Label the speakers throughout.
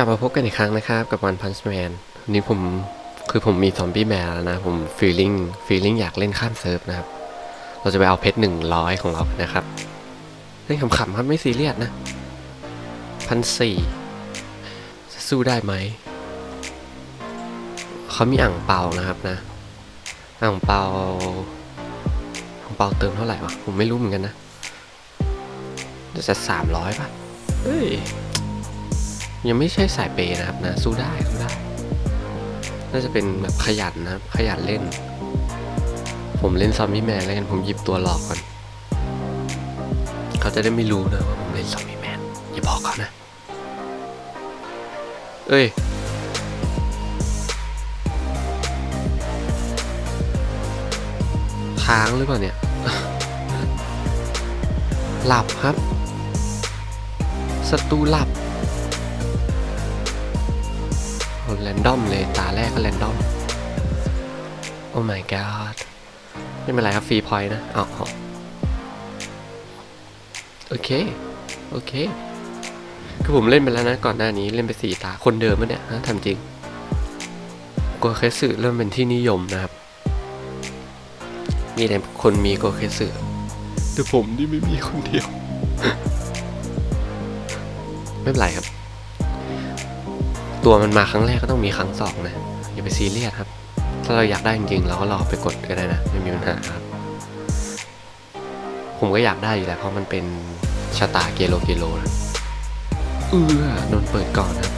Speaker 1: ลับมาพบกันอีกครั้งนะครับ กับ One Punch Man วันนี้ผมคือผมมีซอมบี้แมวแล้วนะ ผมฟีลลิ่งฟีลลิ่งอยากเล่นข้ามเซิร์ฟนะครับ เราจะไปเอาเพชรหนึ่งร้อยของเรานะครับ เล่นขำๆครับไม่ซีเรียสนะพันสี่จะสู้ได้ไหม เขามีอ่างเปานะครับนะ อ่างเปาอ่างเปาเติมเท่าไหร่วะ ผมไม่รู้เหมือนกันนะจะสามร้อยป่ะเอ้ย ยังไม่ใช่สายเปย์นะครับนะ สู้ได้สู้ได้ น่าจะเป็นแบบขยันนะครับ ขยันเล่น ผมเล่นซอมบี้แมนแล้วกัน ผมหยิบตัวหลอกก่อน เขาจะได้ไม่รู้นะว่าผมเล่นซอมบี้แมนอย่าบอกเขานะ เอ้ยค้างหรือเปล่าเนี่ย หลับครับศัตรูหลับ โอ้แรนดอมเลย ตาแรกก็แรนดอม โอ้ my god ไม่เป็นไรครับฟรีพอยต์นะเอาเอาโอเค โอเค คือผมเล่นไปแล้วนะ ก่อนหน้านี้เล่นไปสี่ตา คนเดิมมั้เนี่ยฮะทำจริงโกเคสึเริ่มเป็นที่นิยมนะครับ มีแต่คนมีโกเคสึแต่ผมนี่ไม่มีคนเดียว ไม่เป็นไรครับ ตัวมันมาครั้งแรกก็ต้องมีครั้งสองนะ อย่าไปซีเรียสครับ ถ้าเราอยากได้จริงๆเราก็รอไปกดก็ได้นะ ไม่มีปัญหาครับ ผมก็อยากได้อยู่แล้วเพราะมันเป็นชะตาเกโลเกโลนะเอือโดนเปิดก่อนครับ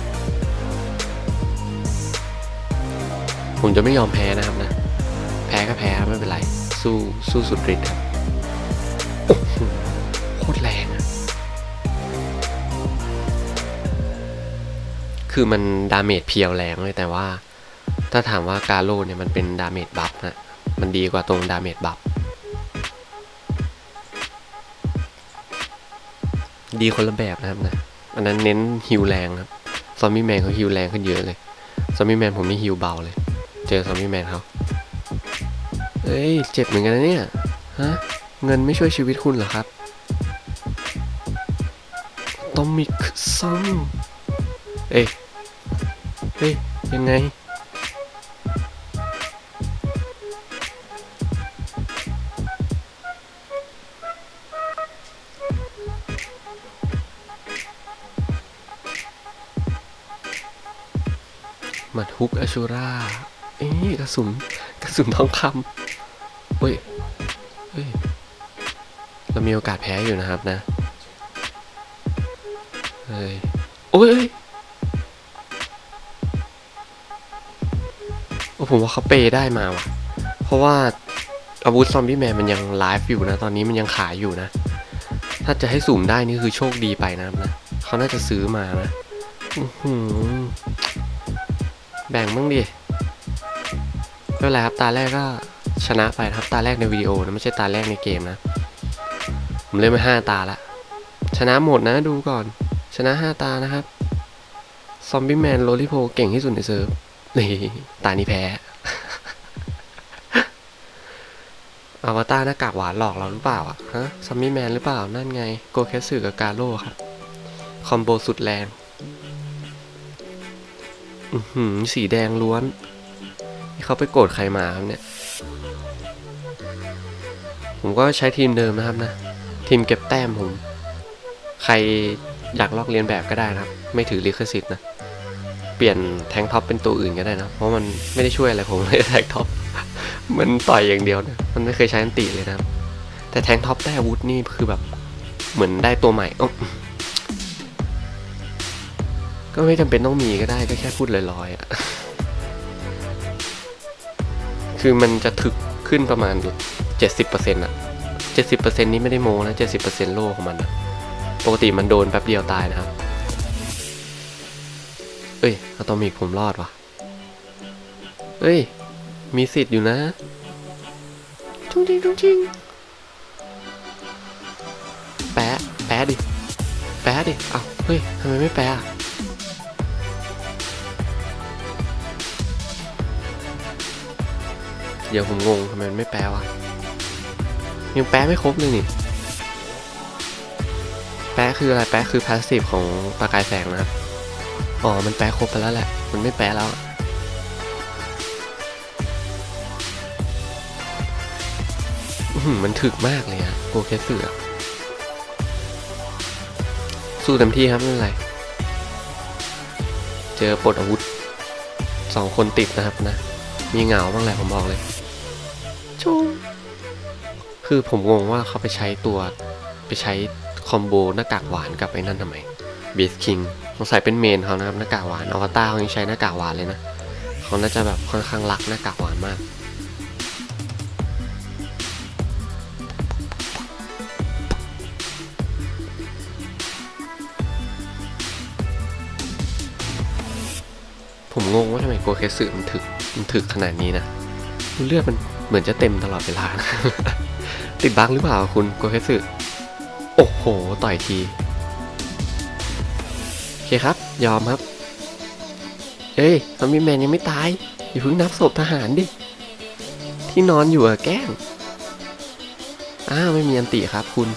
Speaker 1: ผมจะไม่ยอมแพ้นะครับนะ แพ้ก็แพ้ไม่เป็นไร สู้สู้สุดฤทธิ์ครับ คือมันดาเมจเพียวแรงเลยแต่ว่า ถ้าถามว่ากาโลเนี่ยมันเป็นดาเมจบัฟนะมันดีกว่าตรงดาเมจบัฟดีคนละแบบนะครับนะอันนั้นเน้นฮิวแรงครับซอมบี้แมนเขาฮิวแรงขึ้นเยอะเลยซอมบี้แมนผมนี่ฮิวเบาเลย เจอซอมบี้แมนเขาเอ้ยเจ็บเหมือนกันนะเนี่ยฮะเงินไม่ช่วยชีวิตคุณเหรอครับตองมีซ่อมเอ้ย ฮ้ย ยังไงมัดฮุกอชูราเอ้ยกระสุน กระสุนทองคำเฮ้ย เฮ้ย เรามีโอกาสแพ้อยู่นะครับนะ เฮ้ย โอ้ย ผมว่าเขาเปย์ได้มาว่ะ เพราะว่าอาวุธซอมบี้แมนมันยังไลฟ์อยู่นะ ตอนนี้มันยังขายอยู่นะ ถ้าจะให้สุ่มได้นี่คือโชคดีไปนะนะเขาน่าจะซื้อมานะแบ่งบ้างดิไม่เป็นไรครับตาแรกก็ชนะไปครับตาแรกในวิดีโอนะไม่ใช่ตาแรกในเกมนะ ผมเล่นมาห้าตาละ ชนะหมดนะดูก่อน ชนะห้าตานะครับ ซอมบี้แมนโรลิโพเก่งที่สุดในเซิร์ฟ นี่ตานี้แพ้อวตารหน้ากากหวานหลอกเราหรือเปล่าอะฮะซอมบี้แมนหรือเปล่า นั่นไง โกแคสึกับกาโร่ครับ คอมโบสุดแรง อือหือ สีแดงล้วนนี่เขาไปโกรธใครมาครับเนี่ย ผมก็ใช้ทีมเดิมนะครับนะ ทีมเก็บแต้มผม ใครอยากลอกเลียนแบบก็ได้นะครับ ไม่ถือลิขสิทธิ์นะ ปลี่ยนแทงท็อปเป็นตัวอื่นก็ได้นะ เพราะมันไม่ได้ช่วยอะไรผมเลยแทงท็อป มันต่อยอย่างเดียวนะ มันไม่เคยใช้อันติเลยนะ แต่แทงท็อปได้อาวุธนี่คือแบบเหมือนได้ตัวใหม่ก็ไม่จำเป็นต้องมีก็ได้ก็แค่พูดลอยๆอะคือมันจะถึกขึ้นประมาณ 70%อะ70%นี้ไม่ได้โมนะ 70%โลของมันอะปกติมันโดนแป๊บเดียวตายนะครับ เอ้ยอะตอมิกผมรอดวะเอ้ย มีสิทธิ์อยู่นะจุงจริงจุงจริงแปะแปะดิ แปะดิ เอ้าเฮ้ยทำไมไม่แปะอะเดี๋ยวผมงงทำไมมันไม่แปลวะยังแปลไม่ครบเลยนี่ แปลคืออะไร แปลคือพาสซีฟของประกายแสงนะครับ อ๋อ มันแปลครบไปแล้วแหละ มันไม่แปลแล้วอื้อหือมันถึกมากเลยอะโกเคสึอะสู้เต็มที่ครับไม่เป็นไร เจอปลดอาวุธสองคนติดนะครับนะ มีเหงาบ้างแหละผมบอกเลยชูคือผมงงว่าเขาไปใช้ตัว ไปใช้คอมโบหน้ากากหวานกับไอ้นั่นทำไมเบสคิง สงสัยเป็นเมนเขานะครับหน้ากากหวานอวตารเขายังใช้หน้ากากหวานเลยนะเขาน่าจะแบบค่อนข้างรักหน้ากากหวานมากผมงงว่าทำไมโกเคสึมันถึกมันถึกขนาดนี้นะเลือดมันเหมือนจะเต็มตลอดเวลานะติดบั๊กหรือเปล่าคุณโกเคสึโอ้โห ต่อยที เคครับ ยอมครับ เอ้ยซอมบี้แมนยังไม่ตาย อย่าเพิ่งนับศพทหารดิ ที่นอนอยู่อะแกล้งอ้าวไม่มีอันติครับคุณ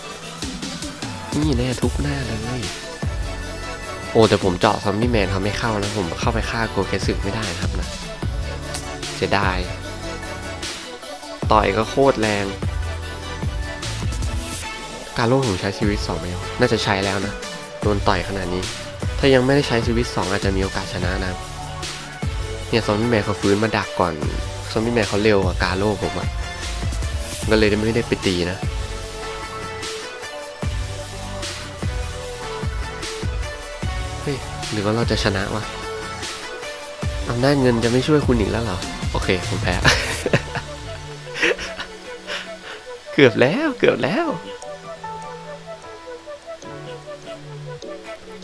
Speaker 1: นี่แน่ทุบหน้าเลยโอ้แต่ผมเจาะซอมบี้แมนเขาไม่เข้านะผมเข้าไปฆ่าโกเคสึไม่ได้นะครับนะเสียดายต่อยก็โคตรแรง การโล่ผมใช้ชีวิต2ไหมวน่าจะใช้แล้วนะ โดนต่อยขนาดนี้ ถ้ายังไม่ได้ใช้ชีวิต 2 อาจจะมีโอกาสชนะนะ เนี่ยซอมบี้แมนเขาฟื้นมาดักก่อน ซอมบี้แมนเขาเร็วกว่ากาโล่ผมอะก็เลยไม่ได้ไปตีนะเฮ้ยหรือว่าเราจะชนะวะอำนาจเงินจะไม่ช่วยคุณอีกแล้วเหรอ โอเค ผมแพ้ เกือบแล้ว เกือบแล้ว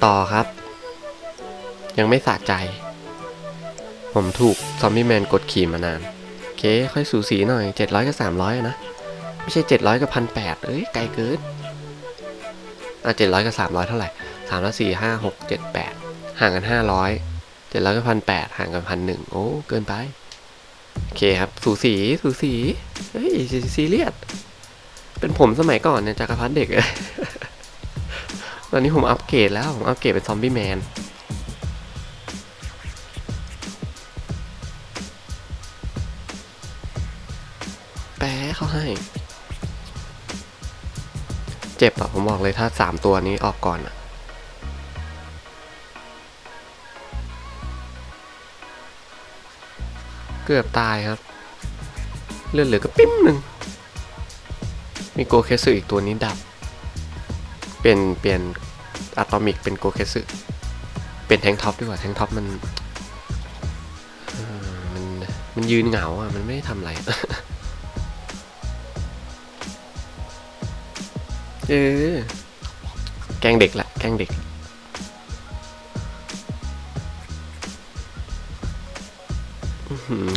Speaker 1: ต่อครับ ยังไม่สะใจ ผมถูกซอมบี้แมนกดขี่มานานโอเคค่อยสูสีหน่อย 700 กับ 300อะนะ ไม่ใช่ 700 กับพันแปดเอ้ย ไกลเกินอะ700 กับ 300 เท่าไหร่3แล้ว4 5 6 7 8 ห่างกัน 500 700กับพันแปดห่างกันพันหนึ่งโอ้ เกินไป โอเคครับ สูสี สูสี เฮ้ย ซีเรียส เป็นผมสมัยก่อนเนี่ยจักรพรรดิเด็ก ตอนนี้ผมอัปเกรดแล้ว ผมอัปเกรดเป็นซอมบี้แมน เขาให้ เจ็บอะผมบอกเลยถ้าสามตัวนี้ออกก่อนอะเกือบตายครับ เลือดเหลือก็ปิ้มหนึ่ง มีโกเคสึอีกตัวนี้ดับ เปลี่ยนเปลี่ยนอะตอมิกเป็นโกเคสึเป็นแทงท็อปดีกว่าแทงท็อปมันมันมันยืนเหงาอะ มันไม่ได้ทำอะไร เออ แกงเด็กละ แกงเด็ก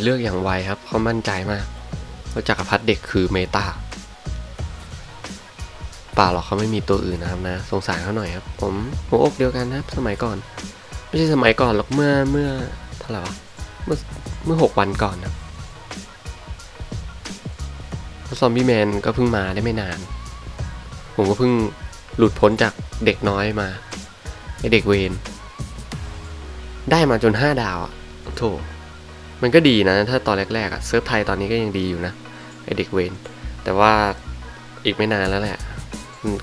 Speaker 1: เลือกอย่างไวครับ เขามั่นใจมากว่าจักรพรรดิเด็กคือเมตาป่าหรอกเขาไม่มีตัวอื่นนะครับนะ สงสารเขาหน่อยครับ ผมหัวอกเดียวกันนะครับ สมัยก่อน ไม่ใช่สมัยก่อนหรอกเมื่อเมื่อเท่าไหร่วะเมื่อเมื่อหกวันก่อนนะซอมบี้แมนก็เพิ่งมาได้ไม่นาน ผมก็เพิ่งหลุดพ้นจากเด็กน้อยมาไอเด็กเวนได้มาจนห้าดาวอะโถมันก็ดีนะ ถ้าตอนแรกๆอะเซิร์ฟไทยตอนนี้ก็ยังดีอยู่นะไอเด็กเวนแต่ว่าอีกไม่นานแล้วแหละ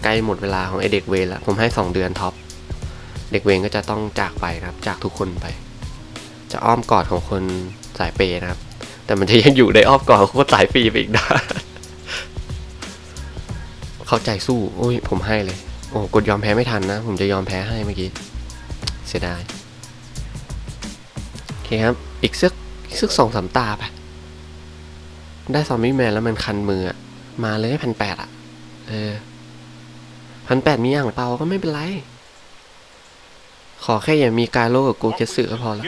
Speaker 1: ใกล้หมดเวลาของไอเด็กเวรแล้วผมให้ 2 เดือนท็อปเด็กเวรก็จะต้องจากไปนะครับ จากทุกคนไป จะอ้อมกอดของคนสายเปย์นะครับ แต่มันจะยังอยู่ในอ้อมกอดของคนสายฟรีไปอีกนะ เข้าใจสู้โอ้ยผมให้เลย โอ้กดยอมแพ้ไม่ทันนะ ผมจะยอมแพ้ให้เมื่อกี้ เสียดาย โอเคครับ อีกสักอีกสักสองสามตาไปได้ซอมบี้แมนแล้วมันคันมืออะมาเลยพันแปดอะเออพันแปดมีอ่างเปาก็ไม่เป็นไร ขอแค่อย่ามีการโลกับโกเกสึก็พอแล้ว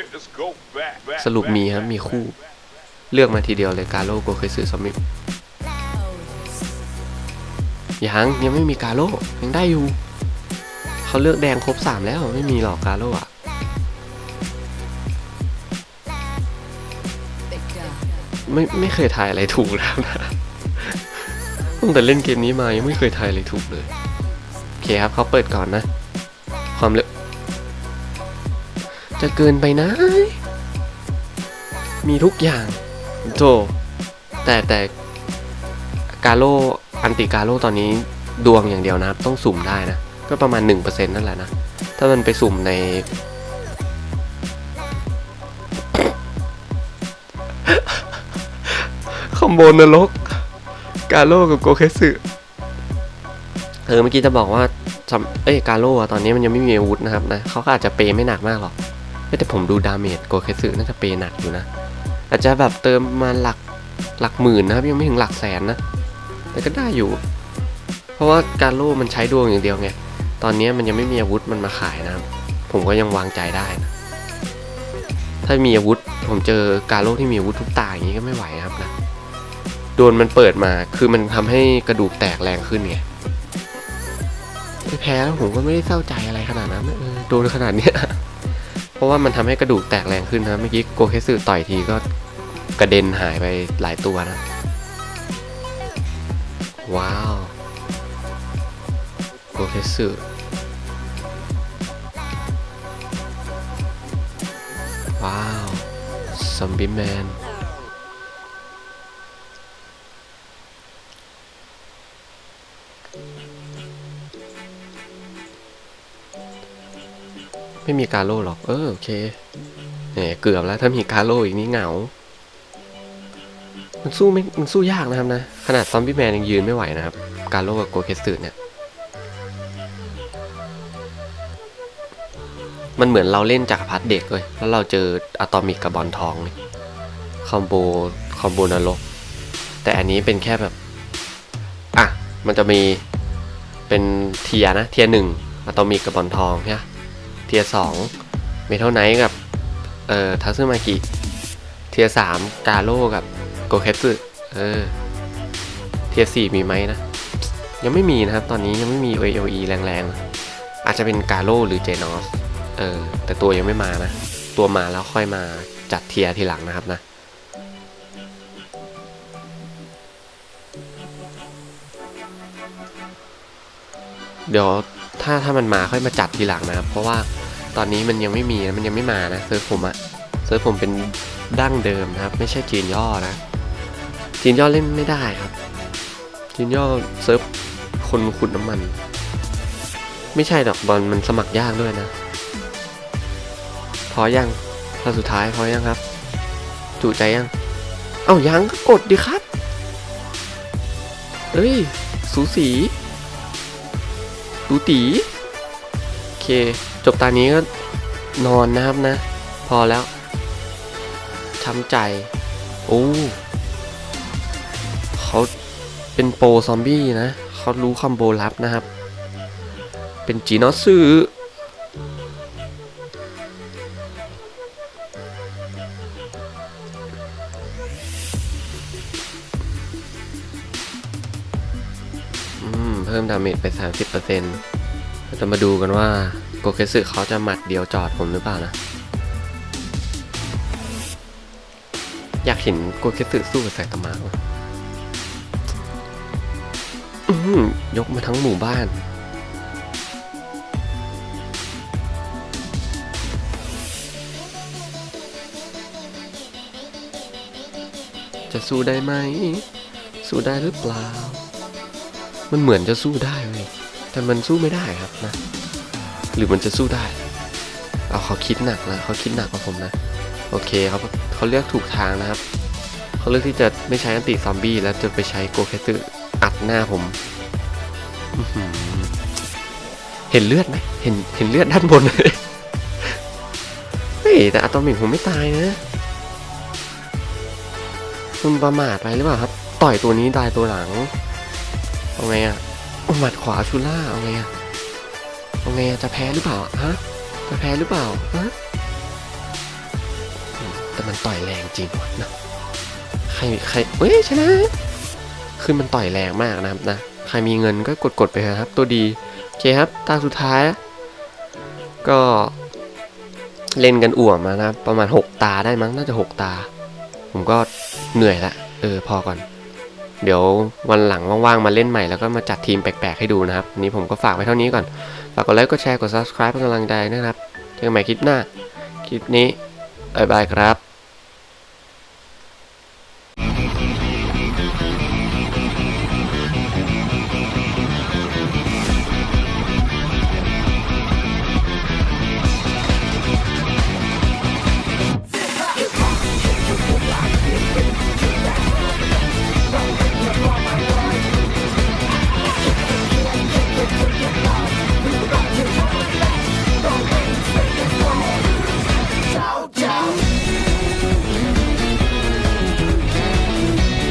Speaker 1: สรุปมีครับมีคู่ เลือกมาทีเดียวเลยการโลโกเกสึซอมมิ ยังยังไม่มีการโลยังได้อยู่เขาเลือกแดงครบสามแล้วไม่มีหรอกการโลอะไม่ไม่เคยทายอะไรถูกแล้วนะตั้งแต่เล่นเกมนี้มายังไม่เคยทายอะไรถูกเลยโอเคครับเขาเปิดก่อนนะ ความเร็วจะเกินไปนะ มีทุกอย่างโจแต่แต่กาโล อันติกาโลตอนนี้ดวงอย่างเดียวนะครับ ต้องสุ่มได้นะ ก็ประมาณ 1%นั่นแหละนะ ถ้ามันไปสุ่มใน คอมโบนรก กาโลกับโกเคสึเออเมื่อกี้จะบอกว่าเอ้ยกาโลอะตอนนี้มันยังไม่มีอาวุธนะครับนะเขาก็อาจจะเปย์ไม่หนักมากหรอกแต่ผมดูดาเมจโกเคสึน่าจะเปย์หนักอยู่นะ อาจจะแบบเติมมาหลักหลักหมื่นนะครับยังไม่ถึงหลักแสนนะ แต่ก็ได้อยู่ เพราะว่าการโล่มันใช้ดวงอย่างเดียวไง ตอนนี้มันยังไม่มีอาวุธมันมาขายนะ ผมก็ยังวางใจได้นะ ถ้ามีอาวุธ ผมเจอการโล่ที่มีอาวุธทุกตาอย่างนี้ก็ไม่ไหวนะครับนะ โดนมันเปิดมา คือมันทำให้กระดูกแตกแรงขึ้นไงไม่แพ้แล้วผมก็ไม่ได้เศร้าใจอะไรขนาดนั้นเออโดนขนาดเนี้ยเพราะว่ามันทำให้กระดูกแตกแรงขึ้นนะ เมื่อกี้โกเคสึต่อยทีก็กระเด็นหายไปหลายตัวนะ ว้าวโกเคสึว้าวซอมบี้แมนไม่มีกาโร่หรอก เออ โอเคเนี่ยเกือบแล้ว ถ้ามีกาโร่อีกนี่เหงา มันสู้ไม่มันสู้ยากนะครับนะ ขนาดซอมบี้แมนยังยืนไม่ไหวนะครับ กาโร่กับโกเคสึเนี่ย มันเหมือนเราเล่นจักรพรรดิเด็กเลย แล้วเราเจออะตอมิกกับบอลทองนี่คอมโบคอมโบนรก แต่อันนี้เป็นแค่แบบ อะ มันจะมีเป็นเทียนะ เทียหนึ่งอะตอมิกกับบอลทองเนี่ยเทียสองเมทัลไนท์กับ เอ่อทัซึมากิ เทียสามกาโร่กับ กเคสึเออเทียร์สี่มีไหมนะ ยังไม่มีนะครับ ตอนนี้ยังไม่มี AOE แรงๆ อาจจะเป็นกาโร่หรือเจนอสเออ แต่ตัวยังไม่มานะ ตัวมาแล้วค่อยมาจัดเทียร์ทีหลังนะครับนะเดี๋ยวถ้าถ้ามันมาค่อยมาจัดทีหลังนะครับ เพราะว่าตอนนี้มันยังไม่มีนะมันยังไม่มานะเซิร์ฟผมอะเซิร์ฟผมเป็นดั้งเดิมนะครับ ไม่ใช่จีนย่อนะ จีนย่อเล่นไม่ได้ครับ จีนย่อเซิร์ฟคนขุดน้ำมัน ไม่ใช่ดอกบอลมันสมัครยากด้วยนะ พอยังพอสุดท้ายพอยังครับ จุใจยัง เอ้ายังก็กดดิครับเอ้ย สูสีสูตีโอเค จบตานี้ก็นอนนะครับนะ พอแล้วช้ำใจ โอ้ เขาเป็นโปรซอมบี้นะ เขารู้คอมโบลับนะครับ เป็นจีนอสึอืมเพิ่มดาเมจไป 30%เราจะมาดูกันว่าโกเคสึเขาจะหมัดเดียวจอดผมหรือเปล่านะ อยากเห็นโกเคสึสู้กับไซตามะว่ะ ยกมาทั้งหมู่บ้าน จะสู้ได้ไหม สู้ได้หรือเปล่า มันเหมือนจะสู้ได้เลยแต่มันสู้ไม่ได้ครับนะ หรือมันจะสู้ได้ เอาเขาคิดหนักนะเขาคิดหนักกว่าผมนะ โอเคเขาเขาเลือกถูกทางนะครับ เขาเลือกที่จะไม่ใช้อันติซอมบี้แล้วจะไปใช้โกเคสึ หน้าผมอื้อหือเห็นเลือดไหมเห็นเห็นเลือดด้านบนไหมเฮ้ยแต่อะตอมิกผมไม่ตายนะคุณประมาทไปหรือเปล่าครับ ต่อยตัวนี้ตายตัวหลังเอาไงอะเอาหมัดขวาชูล่าเอาไงอะเอาไงอะจะแพ้หรือเปล่าฮะจะแพ้หรือเปล่าฮะอืมแต่มันต่อยแรงจริงว่ะนะใครใครเฮ้ยชนะ คือมันต่อยแรงมากนะครับนะ ใครมีเงินก็กดกดไปครับ ตัวดี โอเคครับ ตาสุดท้าย ก็เล่นกันอ่วมมานะครับประมาณ 6 ตาได้มั้ง น่าจะ 6 ตา ผมก็เหนื่อยละ เออ พอก่อน เดี๋ยววันหลังว่างๆ มาเล่นใหม่แล้วก็มาจัดทีมแปลกๆ ให้ดูนะครับ วันนี้ผมก็ฝากไว้เท่านี้ก่อน ฝากกดไลค์ กดแชร์ กด subscribe เป็นกำลังใจนะครับ เจอกันใหม่คลิปหน้า คลิปนี้บายบายครับ